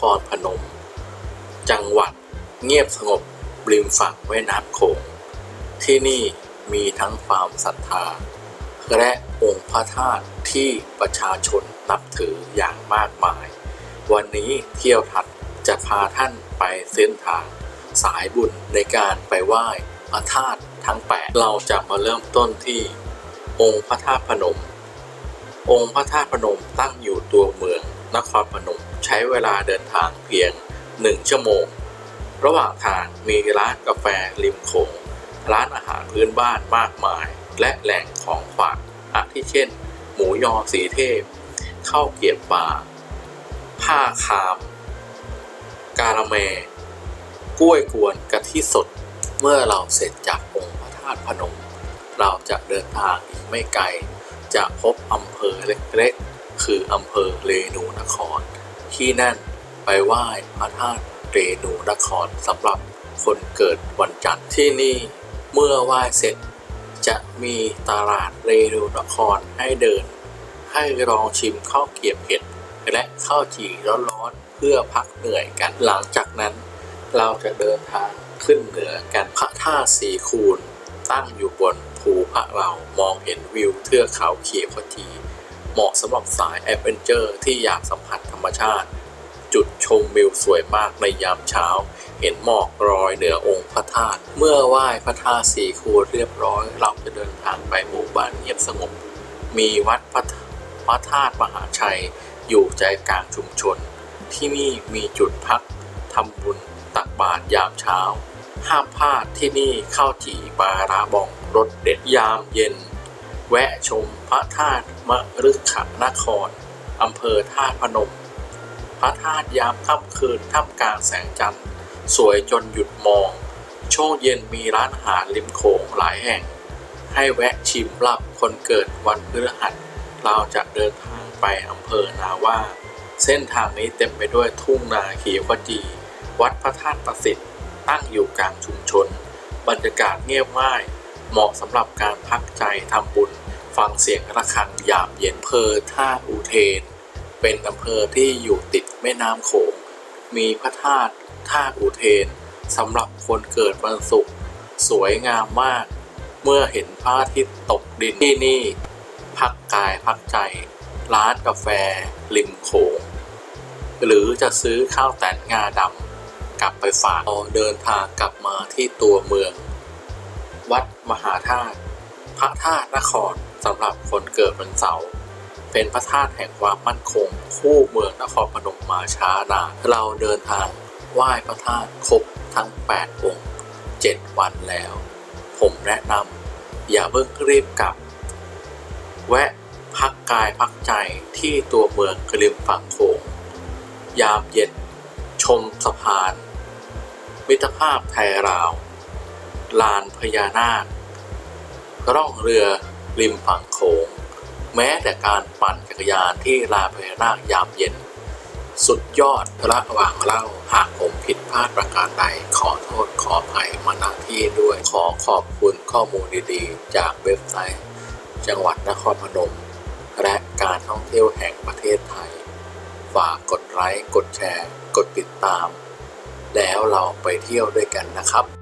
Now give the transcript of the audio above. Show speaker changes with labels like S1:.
S1: ครพนม จังหวัดเงียบสงบริมฝั่งแม่น้ำโขง ที่นี่มีทั้งความศรัทธา และองค์พระธาตุที่ประชาชนนับถืออย่างมากมาย วันนี้เที่ยวทัดจะพาท่านไปเส้นทางสายบุญในการไปไหว้พระธาตุทั้ง 8 เราจะมาเริ่มต้นที่องค์พระธาตุพนม องค์พระธาตุพนมตั้งอยู่ตัวเมืองนครพนม ใช้เวลาเดินทางเพียง 1 ชั่วโมง ระหว่างทางมีร้านกาแฟริมโขง ร้านอาหารพื้นบ้านมากมาย และแหล่งของฝากอาทิเช่น หมูยอสีเทพข้าวเกรียบปลาผ้าคาม กาละแมกล้วยกวนกะทิสด เมื่อเราเสร็จจากองค์พระธาตุพนม เราจะเดินทางอีกไม่ไกล จะพบอำเภอเล็กๆ คืออำเภอเรนูนคร ที่นั่นไปไหว้พระธาตุเรนูนครสำหรับคนเกิดวันจันทร์ที่นี่ เมื่อไหว้เสร็จ จะมีตลาดเรนูนครให้เดิน ให้ลองชิมข้าวเกรียบเห็ดและข้าวจี่ร้อนๆเพื่อพักเหนื่อยกันหลังจากนั้น เราจะเดินทางขึ้นเหนือกันพระธาตุสีคูณตั้งอยู่บนภูพระเรามองเห็นวิวเทือกเขาเขียวขจี เหมาะสำหรับสายแอดเวนเจอร์ที่อยากสัมผัสธรรมชาติ จุดชมวิวสวยมากในยามเช้า เห็นหมอกรอยเหนือองค์พระธาตุเมื่อไหว้พระธาตุสีคูเรียบร้อย เราจะเดินทางไปหมู่บ้านเงียบสงบ มีวัดพระพระธาตุมหาชัย อยู่ใจกลางชุมชน ที่นี่มีจุดพักทำบุญตักบาตรยามเช้า ห้ามพลาดที่นี่ข้าวจี่ปลาร้าบองรสเด็ดยามเย็น แวะชมพระธาตุมฤขนครอำเภอธาตุพนม พระธาตุยามค่ำคืนท่ามกลางแสงจันทร์ สวยจนหยุดมอง ช่วงเย็นมีร้านอาหารริมโขงหลายแห่ง ให้แวะชิมลาบคนเกิดวันพฤหัส เราจะเดินทางไปอำเภอนาว่า เส้นทางนี้เต็มไปด้วยทุ่งนาเขียวขจี วัดพระธาตุประสิทธิ์ ตั้งอยู่กลางชุมชน บรรยากาศเงียบง่าย เหมาะสำหรับการพักใจทำบุญ ฟังเสียงระฆังยามเย็นเภอท่าอุเทน เป็นอำเภอที่อยู่ติดแม่น้ำโขง มีพระธาตุท่าอุเทนสำหรับคนเกิดวันศุกร์สวยงามมาก เมื่อเห็นพระอาทิตย์ตกดินที่นี่ พักกายพักใจ ร้านกาแฟ ริมโขง หรือจะซื้อข้าวแตนงาดำกลับไปฝากเราเดินทางกลับมาที่ตัวเมือง วัดมหาธาตุพระธาตุนคร สำหรับคนเกิดวันเสาร์เป็นพระธาตุแห่งความมั่นคง คู่เมืองนครพนมมาช้านานเราเดินทางไหว้พระธาตุครบทั้ง 8 องค์ 7 วันแล้ว ผมแนะนำอย่าเพิ่งรีบกลับ แวะพักกายพักใจที่ตัวเมืองกริมฝั่งโขงยามเย็นชมสะพาน มิตรภาพไทยราว ลานพญานาคร่องเรือ ริมฝั่งโขงแม้แต่การปั่นจักรยานที่ลาพญานาคยามเย็น สุดยอดระหว่างเล่าหากผมผิดพลาดประการใดขอโทษขออภัยมาณที่ด้วยขอขอบคุณข้อมูลดีๆ จากเว็บไซต์ จังหวัดนครพนม และการท่องเที่ยวแห่งประเทศไทย ฝากกดไลค์กดแชร์ กดติดตาม แล้วเราไปเที่ยวด้วยกันนะครับ